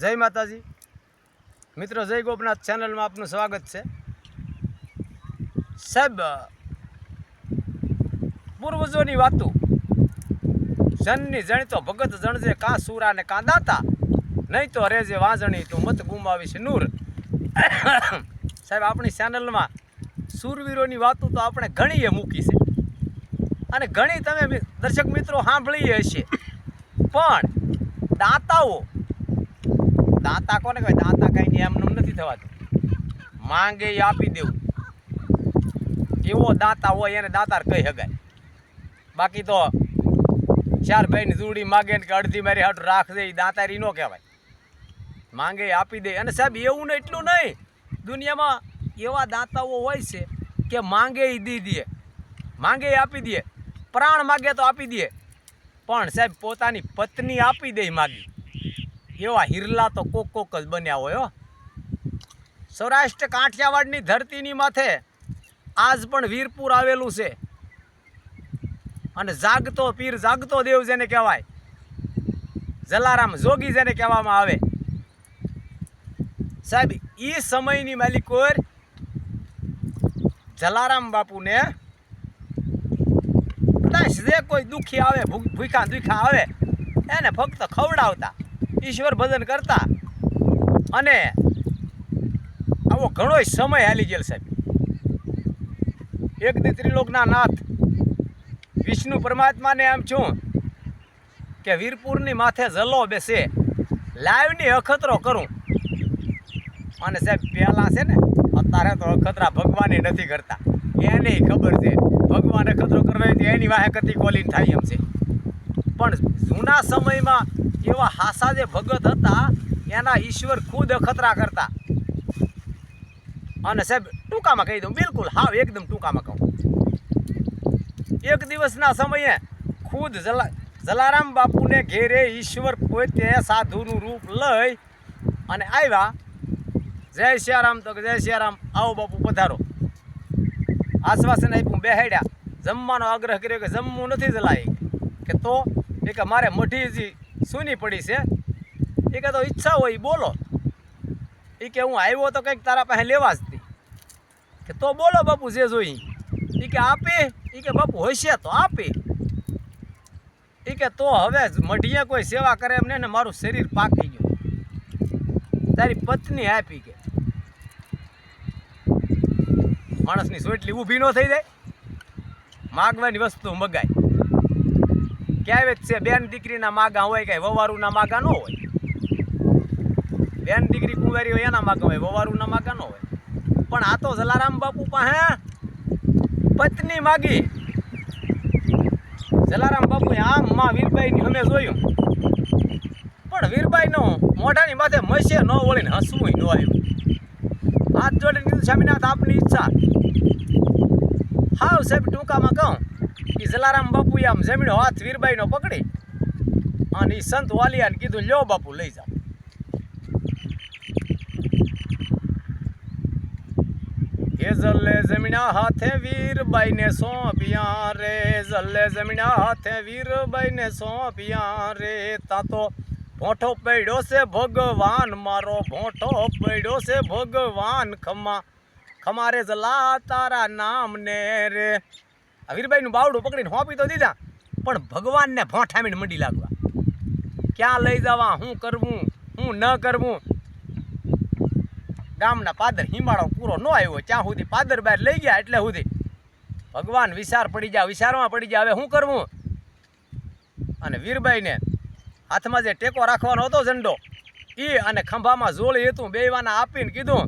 જય માતાજી. મિત્રો, જય ગોપનાથ ચેનલમાં આપનું સ્વાગત છે. સાહેબ, પૂર્વજોની વાતો, જનની જણતો ભગત જણજે કા સુરા ને કા દાતા, નહીં તો રેજે વાંજણી તું મત ગુમાવીશ નૂર. સાહેબ, આપણી ચેનલમાં સુરવીરોની વાતો તો આપણે ઘણીએ મૂકી છે. અને ઘણી તમે દર્શક મિત્રો સાંભળીએ હશે. પણ દાતાઓ દાતા કોને કહેવાય? દાંતા કઈ એમનું નથી થવાતું. માંગે એ આપી દેવું. એવો દાંતા હોય એને દાતાર કહી શકાય બાકી તો ચાર ભાઈની જોડી માગે ને કે અડધી મારી હાટ રાખજે એ દાંતારી ન કહેવાય. માંગે આપી દે. અને સાહેબ, એવું ને એટલું નહીં. દુનિયામાં એવા દાંતાઓ હોય છે કે માંગે એ દી દે. માંગે એ આપી દે. પ્રાણ માગે તો આપી દે. પણ સાહેબ, પોતાની પત્ની આપી દે માગી. એવા હિરલા તો કોક કોક જ બન્યા હોય, હો. સૌરાષ્ટ્ર કાઠિયાવાડની ધરતીની માથે આજ પણ વીરપુર આવેલું છે. અને જાગતો પીર જાગતો દેવ જેને કહેવાય, જલારામ જોગી જેને કહેવામાં આવે. સાહેબ એ સમયની માલિકોર જલારામ બાપુને જે કોઈ દુખી આવે ભૂખા દુખ્યા આવે, એને ફક્ત ખવડાવતા. ઈશ્વર ભજન કરતા. અને આવો ઘણો સમય હાલી ગયેલ સાહેબ. એક ત્રિલોકના નાથ વિષ્ણુ પરમાત્માને એમ છું કે વીરપુરની માથે જલો બેસે, લાઈવની અખતરો કરું. અને સાહેબ પહેલાં છે ને, અત્યારે તો અખતરા ભગવાને નથી કરતા. એને ખબર છે. ભગવાન અખતરો કરવા એની વાહે કતી કોલિંગ થાય એમ છે. પણ જૂના સમયમાં એવા હાસા જે ભગત હતા, એના ઈશ્વર ખુદ અખતરા કરતા. અને સાહેબ, ટૂંકામાં કહી દઉં, બિલકુલ હાવ એકદમ ટૂંકામાં કહું. એક દિવસના સમયે ખુદ જલા, જલારામ બાપુને ઘેરે ઈશ્વર પોતે સાધુનું રૂપ લઈ અને આવ્યા. જય સિયારામ તો જય સિયારામ, આવો બાપુ પધારો. આશ્વાસન આપ્યું બેહાડ્યા જમવાનો આગ્રહ કર્યો કે જમવું નથી જલાય. કે તો એ કે મારે મઢીજી સૂની પડી છે. એ કે તો ઈચ્છા હોય બોલો. એ કે હું આવ્યો તો કંઈક તારા પાસે લેવા જ હતી કે તો બોલો બાપુ જે જોઈ. એ કે આપે એ કે બાપુ હશે તો આપે. એ કે તો હવે મઢીએ કોઈ સેવા કરે એમને ને મારું શરીર પાકી ગયું. તારી પત્ની આપી કે. માણસની સોટલી ઊભી ન થઈ જાય. માગવાની વસ્તુ મગાય. કહેવત છે. બેન દીકરીના માગા હોય કાંઈ, વવારુના માગા ન હોય. બેન દીકરી કુંવારી હોય, એના માગા હોય, વવારુના માગા ન હોય. પણ આ તો જલારામ બાપુ પાસે પત્ની માગી. જલારામ બાપુએ આમ માં વીરબાઈની અમે જોયું. પણ વીરબાઈનો મોઢાની માથે મસે ન વળીને હસવું ન આવ્યું. હાથ જોડીને કીધું સ્વામીનાથ આપની ઈચ્છા. હાવ સાહેબ ટૂંકામાં કહું એ જલારામ બાપુએ આમ જમીનો હાથ વીરબાઈનો પકડી અને એ સંત વાલિયાને કીધું, લ્યો બાપુ, લઈ જાઓ એ જલ્લે જમીના હાથે વીરબાઈને સોંપિયા રે જલ્લે જમીના હાથે વીરબાઈને સોંપિયા રે. તા તો ભોંઠો પડ્યો છે ભગવાન, મારો ભોંઠો પડ્યો છે ભગવાન, ખમા, ખમારે જલા તારા નામ ને રે. વીરબાઈનું બાવડું પકડીને હોપી તો દીધા, પણ ભગવાનને ભોંઠામીને મંડી લાગવા. ક્યાં લઈ જવા શું કરવું શું ન કરવું? ગામના પાદર હિમાળો પૂરો ન આવ્યો, ત્યાં સુધી પાદર બહાર લઈ ગયા એટલે સુધી. ભગવાન વિચાર પડી જાય વિચારમાં પડી જાય હવે શું કરવું? અને વીરબાઈને હાથમાં જે ટેકો રાખવાનો હતો ઝંડો એ અને ખંભામાં જોળી હતું બેવાના આપીને કીધું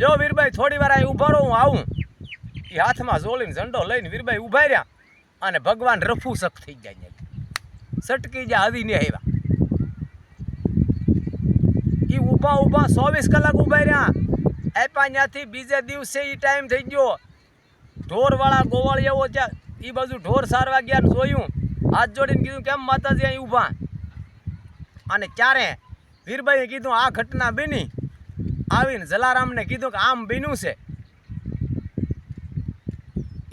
જો વીરભાઈ થોડી વાર અહીં ઊભો રહું, હું આવું. એ હાથમાં ઝોલીને ઝંડો લઈને વીરબાઈ ઊભા રહ્યા અને ભગવાન રફુસક થઈ ત્યાં સટકી ગયા હદી ને આવ્યા. એ ઊભા ઊભા ચોવીસ કલાક ઊભા રહ્યા. આપ્યા ત્યાંથી બીજે દિવસે એ ટાઈમ થઈ ગયો. ઢોરવાળા ગોવાળિયાઓ ત્યાં એ બાજુ ઢોર સારવા ગયા જોયું. હાથ જોડીને કીધું, કેમ માતાજી અહીં ઊભા? અને ક્યારે? વીરબાઈએ કીધું, આ ઘટના બની. આવીને જલારામને કીધું કે, આમ બીનું છે.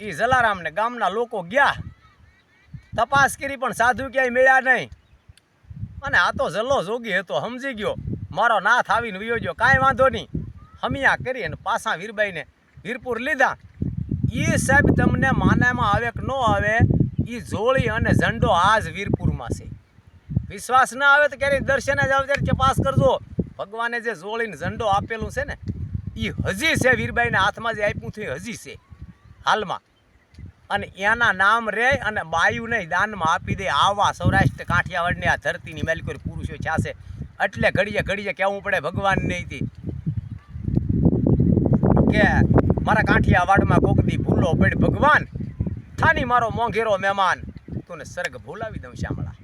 એ જલારામને ગામના લોકો ગયા. તપાસ કરી પણ સાધુ ક્યાંય મળ્યા નહીં. અને આ તો જલ્લો જોગી હતો, સમજી ગયો. મારો નાથ આવીને વયો ગયો, કાંઈ વાંધો નહીં. હમિયા કરી અને પાછા વીરબાઈને વીરપુર લીધા. એ સાહેબ તમને માનામાં આવે કે ન આવે એ જોળી અને ઝંડો આજ વીરપુરમાં છે. વિશ્વાસ ના આવે તો ક્યારેય દર્શને જ ત્યારે ચપાસ કરજો. ભગવાને જે જોળીને ઝંડો આપેલું છે ને એ હજી છે વીરબાઈને હાથમાં જે આપ્યું છે હજી છે. હાલમાં. અને એના નામ રે અને બાયુને દાનમાં આપી દે આવા સૌરાષ્ટ્ર કાઠિયાવાડની આ ધરતીની મેલકોર પુરુષો છાશે એટલે ઘડીએ ઘડીએ કહેવું પડે ભગવાન નહીં કે મારા કાઠિયાવાડમાં કોકદી ભૂલો પડ. ભગવાન, થાની મારો મોંઘેરો મહેમાન. તું સર્ગ ભૂલાવી દઉં શ્યામળા